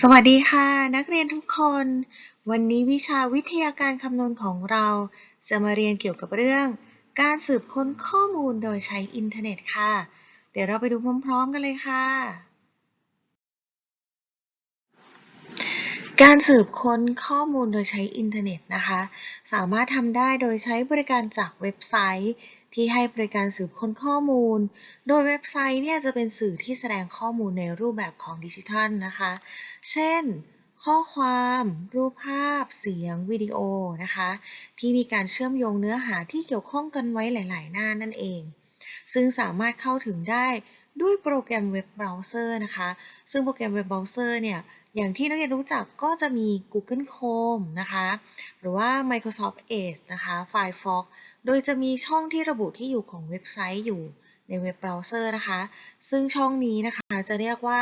สวัสดีค่ะ นักเรียนทุกคน วันนี้วิชาวิทยาการคำนวณของเรา จะมาเรียนเกี่ยวกับเรื่อง การสืบค้นข้อมูลโดยใช้อินเทอร์เน็ตค่ะ เดี๋ยวเราไปดูพร้อมๆกันเลยค่ะ การสืบค้นข้อมูลโดยใช้อินเทอร์เน็ตนะคะ สามารถทำได้โดยใช้บริการจากเว็บไซต์ ที่ให้บริการสืบค้นข้อมูล โดยเว็บไซต์เนี่ยจะเป็นสื่อที่แสดงข้อมูลในรูปแบบของดิจิทัลนะคะ เช่น ข้อความ รูปภาพ เสียง วิดีโอนะคะ ที่มีการเชื่อมโยงเนื้อหาที่เกี่ยวข้องกันไว้หลาย ๆ หน้านั่นเอง ซึ่งสามารถเข้าถึงได้ด้วยโปรแกรมเว็บเบราว์เซอร์นะคะ ซึ่งโปรแกรมเว็บเบราว์เซอร์เนี่ย อย่างที่นักเรียนรู้จักก็จะมี Google Chrome นะคะ หรือว่า Microsoft Edge นะคะ Firefox โดยจะมีช่องที่ระบุที่อยู่ของเว็บไซต์อยู่ในเว็บเบราว์เซอร์นะคะ ซึ่งช่องนี้นะคะจะเรียกว่า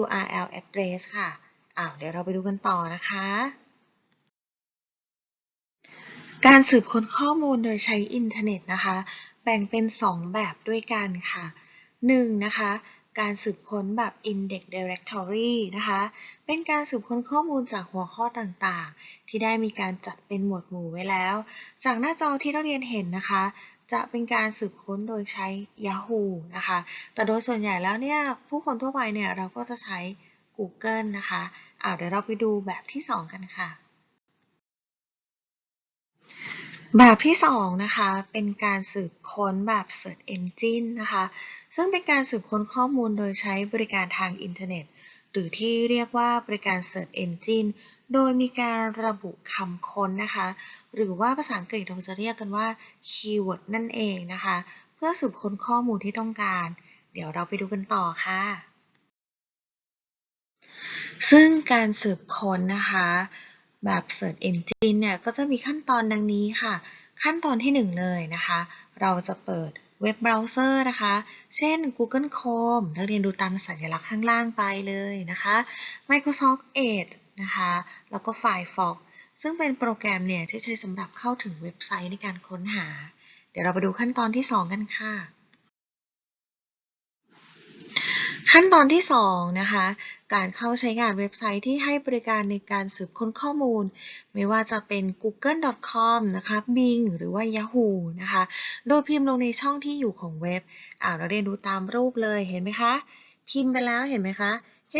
URL address ค่ะ อ้าวเดี๋ยวเราไปดูกันต่อนะคะ การสืบค้นข้อมูลโดยใช้อินเทอร์เน็ตนะคะ แบ่งเป็น 2 แบบด้วยกันค่ะ 1. นะคะ การสืบค้นแบบ Index Directory นะคะ เป็นการสืบค้นข้อมูลจากหัวข้อต่างๆ ที่ได้มีการจัดเป็นหมวดหมู่ไว้แล้ว จากหน้าจอที่นักเรียนเห็นนะคะ จะเป็นการสืบค้นโดยใช้ Yahoo นะคะ แต่โดยส่วนใหญ่แล้วเนี่ย ผู้คนทั่วไปเนี่ยเราก็จะใช้ Google นะคะ เอาเดี๋ยวเราไปดูแบบที่ 2 กันค่ะ แบบที่2นะคะ เป็นการสืบค้นแบบ Search Engine นะคะ ซึ่งเป็นการสืบค้นข้อมูลโดยใช้บริการทางอินเทอร์เน็ต หรือที่เรียกว่าบริการ Search Engine โดยมีการระบุคำค้นนะคะ หรือว่าภาษาอังกฤษเราจะเรียกกันว่า Keyword นั่นเองนะคะ เพื่อสืบค้นข้อมูลที่ต้องการ เดี๋ยวเราไปดูกันต่อค่ะ ซึ่งการสืบค้นนะคะ แบบ Search Engine เนี่ยก็จะมีขั้นตอนดังนี้ค่ะ ขั้นตอนที่ 1 เลยนะคะ เราจะเปิดเว็บเบราว์เซอร์นะคะ เช่น Google Chrome นักเรียนดูตามสัญลักษณ์ข้างล่างไปเลยนะคะ Microsoft Edge นะคะ แล้วก็ Firefox ซึ่งเป็นโปรแกรมเนี่ยที่ใช้สำหรับเข้าถึงเว็บไซต์ในการค้นหา เดี๋ยวเราไปดูขั้นตอนที่ 2 กันค่ะ ขั้นตอนที่2นะคะ การเข้าใช้งานเว็บไซต์ที่ให้บริการในการสืบค้นข้อมูล ไม่ว่าจะเป็น google.com นะคะ bing หรือว่า yahoo นะคะ โดยพิมพ์ลงในช่องที่อยู่ของเว็บอ่าเราเรียนดูตามรูปเลยเห็นไหมคะ พิมพ์ไปแล้วเห็นไหมคะ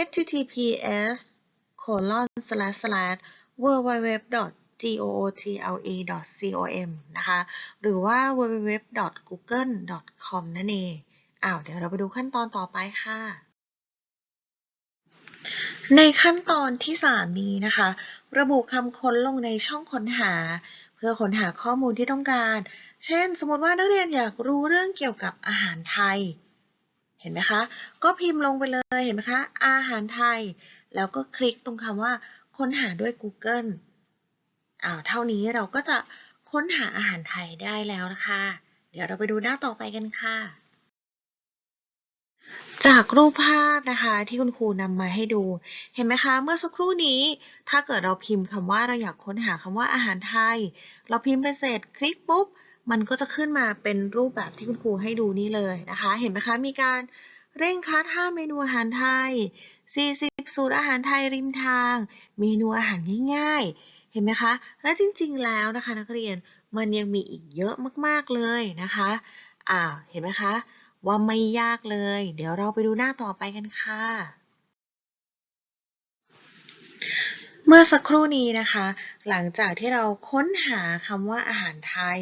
https colon slash slash www.gootle.com นะคะ หรือว่า www.google.com นั่นเอง อ้าวเดี๋ยวเราไปดูขั้นตอนต่อไปค่ะ ในขั้นตอนที่ 3 นี้นะคะ ระบุคำค้นลงในช่องค้นหา เพื่อค้นหาข้อมูลที่ต้องการ เช่น สมมติว่านักเรียนอยากรู้เรื่องเกี่ยวกับอาหารไทย เห็นไหมคะ ก็พิมพ์ลงไปเลยเห็นไหมคะ อาหารไทย แล้วก็คลิกตรงคำว่า ค้นหาด้วย Google อ้าวเท่านี้เราก็จะค้นหาอาหารไทยได้แล้วนะคะ เดี๋ยวเราไปดูหน้าต่อไปกันค่ะ จากรูปภาพนะคะที่คุณครูนำมาให้ดู เห็นไหมคะ เมื่อสักครู่นี้ ถ้าเกิดเราพิมพ์คำว่าเราอยากค้นหาคำว่าอาหารไทย เราพิมพ์ไปเสร็จคลิกปุ๊บ มันก็จะขึ้นมาเป็นรูปแบบที่คุณครูให้ดูนี่เลยนะคะ เห็นไหมคะมีการเร่งคัด5เมนูอาหารไทย 40 สูตรอาหารไทยริมทาง เมนูอาหารง่ายๆ เห็นไหมคะ และจริงๆแล้วนะคะ นักเรียนมันยังมีอีกเยอะมากๆเลยนะคะ อ่า เห็นไหมคะ ว่าไม่ยากเลย เดี๋ยวเราไปดูหน้าต่อไปกันค่ะ เมื่อสักครู่นี้นะคะ หลังจากที่เราค้นหาคำว่าอาหารไทย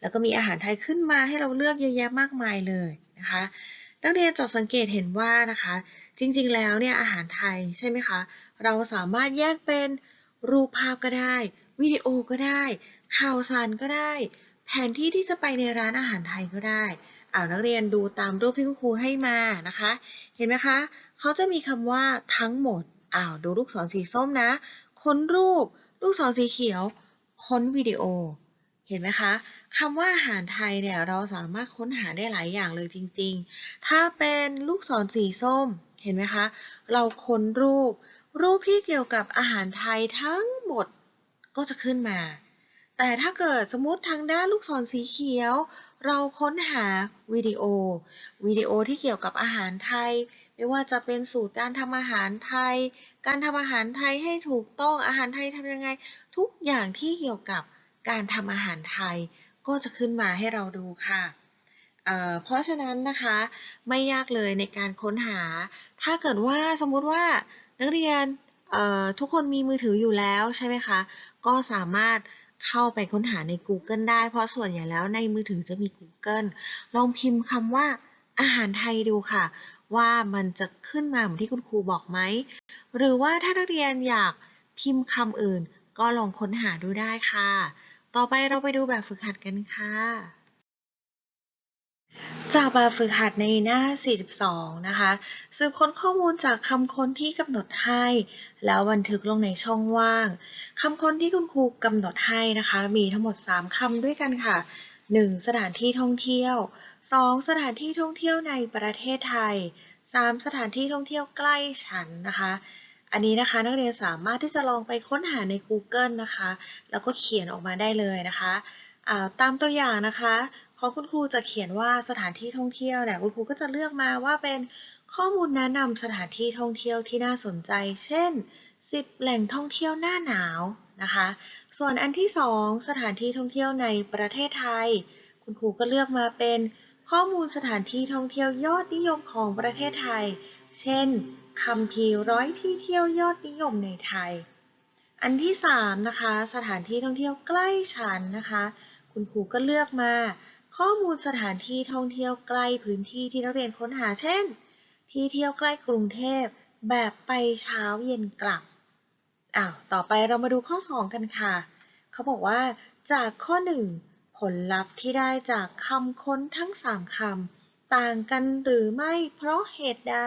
แล้วก็มีอาหารไทยขึ้นมาให้เราเลือกเยอะแยะมากมายเลยนะคะนักเรียนจดสังเกตเห็นว่านะคะ จริงๆแล้วเนี่ยอาหารไทยใช่ไหมคะ เราสามารถแยกเป็นรูปภาพก็ได้ วิดีโอก็ได้ ข่าวสารก็ได้ แผนที่ที่จะไปในร้านอาหารไทยก็ได้ อ่านักเรียนดูตามรูปที่คุณครูให้มานะคะ เห็นไหมคะเขาจะมีคำว่าทั้งหมดอ้าวดูลูกศรสีส้มนะ ค้นรูป ลูกศรสีเขียว ค้นวิดีโอ เห็นไหมคะคำว่าอาหารไทยเนี่ยเราสามารถค้นหาได้หลายอย่างเลยจริง ๆ ถ้าเป็นลูกศรสีส้ม เห็นไหมคะ เราค้นรูป รูปที่เกี่ยวกับอาหารไทยทั้งหมดก็จะขึ้นมา แต่ถ้าเกิดสมมติทางด้านลูกศรสีเขียว เราค้นหาวิดีโอ วิดีโอที่เกี่ยวกับอาหารไทย ไม่ว่าจะเป็นสูตรการทำอาหารไทย การทำอาหารไทยให้ถูกต้องอาหารไทยทำยังไง ทุกอย่างที่เกี่ยวกับการทำอาหารไทย ก็จะขึ้นมาให้เราดูค่ะเเพราะฉะนั้นนะคะไม่ยากเลยในการค้นหา ถ้าเกิดว่าสมมุติว่านักเรียนทุกคนมีมือถืออยู่แล้วใช่ไหมคะ ก็สามารถ เข้าไปค้นหาใน Google ได้ เพราะส่วนใหญ่แล้วในมือถือจะมี Google ลองพิมพ์คำว่าอาหารไทยดูค่ะ ว่ามันจะขึ้นมาเหมือนที่คุณครูบอกไหม หรือว่าถ้านักเรียนอยากพิมพ์คำอื่น ก็ลองค้นหาดูได้ค่ะ ต่อไปเราไปดูแบบฝึกหัดกันค่ะ จากแบบฝึกหัดในหน้า 42 นะคะ สืบค้นข้อมูลจากคำค้นที่กำหนดให้ แล้วบันทึกลงในช่องว่าง คำค้นที่คุณครูกำหนดให้นะคะ มีทั้งหมด 3 คำด้วยกันค่ะ 1. สถานที่ท่องเที่ยว 2. สถานที่ท่องเที่ยวในประเทศไทย 3. สถานที่ท่องเที่ยวใกล้ฉันนะคะ อันนี้นะคะนักเรียนสามารถที่จะลองไปค้นหาใน Google นะคะ แล้วก็เขียนออกมาได้เลยนะคะาตามตัวอย่างนะคะ ขอคุณครูจะเขียนว่าสถานที่ท่องเที่ยวเนี่ยคุณครูก็จะเลือกมาว่าเป็นข้อมูลแนะนำสถานที่ท่องเที่ยวที่น่าสนใจ เช่น 10 แหล่งท่องเที่ยวหน้าหนาวนะคะ ส่วนอันที่ 2 สถานที่ท่องเที่ยวในประเทศไทย คุณครูก็เลือกมาเป็นข้อมูลสถานที่ท่องเที่ยวยอดนิยมของประเทศไทย เช่นคำพีร้อยที่เที่ยวยอดนิยมในไทย อันที่ 3 นะคะ สถานที่ท่องเที่ยวใกล้ฉันนะคะ คุณครูก็เลือกมา ข้อมูลสถานที่ท่องเที่ยวใกล้พื้นที่ที่นักเรียนค้นหาเช่น ที่เที่ยวใกล้กรุงเทพแบบไปเช้าเย็นกลับอ้าวต่อไปเรามาดูข้อ 2 กันค่ะ เขาบอกว่า จากข้อ 1 ผลลัพธ์ที่ได้จากคำค้นทั้ง 3 คำต่างกันหรือไม่เพราะเหตุใด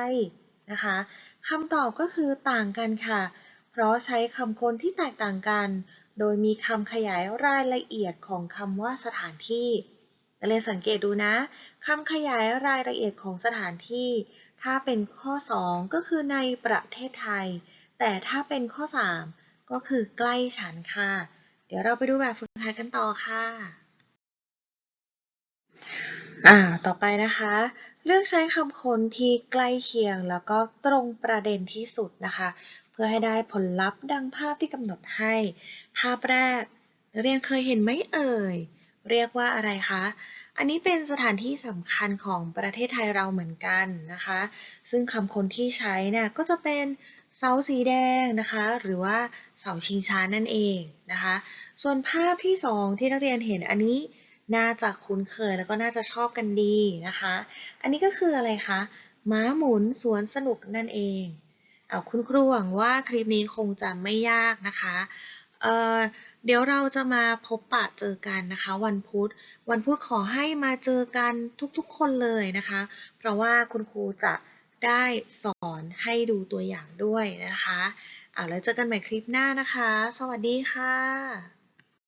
นะคะคำตอบก็คือต่างกันค่ะ เพราะใช้คำค้นที่แตกต่างกัน โดยมีคำขยายรายละเอียดของคำว่าสถานที่ นักเรียนสังเกตดูนะคำขยายรายละเอียดของสถานที่ ถ้าเป็นข้อ 2 ก็คือในประเทศไทย แต่ถ้าเป็นข้อ 3 ก็คือใกล้ฉันค่ะ เดี๋ยวเราไปดูแบบฝึกหัดกันต่อค่ะอ่าต่อไปนะคะ เลือกใช้คำค้นที่ใกล้เคียงแล้วก็ตรงประเด็นที่สุดนะคะ เพื่อให้ได้ผลลัพธ์ดังภาพที่กำหนดให้ ภาพแรกนักเรียนเคยเห็นไหมเอ่ย เรียกว่าอะไรคะ อันนี้เป็นสถานที่สำคัญของประเทศไทยเราเหมือนกันนะคะ ซึ่งคำคนที่ใช้เนี่ยก็จะเป็นเสาสีแดงนะคะ หรือว่าเสาชิงช้านั่นเองนะคะ ส่วนภาพที่สองที่นักเรียนเห็นอันนี้น่าจะคุ้นเคยแล้วก็น่าจะชอบกันดีนะคะ อันนี้ก็คืออะไรคะม้าหมุนสวนสนุกนั่นเองเอาคุณครูหวังว่าคลิปนี้คงจะไม่ยากนะคะ เอ่อ เดี๋ยวเราจะมาพบปะเจอกันนะคะ วันพุธ วันพุธขอให้มาเจอกันทุกๆคนเลยนะคะ เพราะว่าคุณครูจะได้สอนให้ดูตัวอย่างด้วยนะคะเอาแล้วเจอกันใหม่คลิปหน้านะคะ สวัสดีค่ะ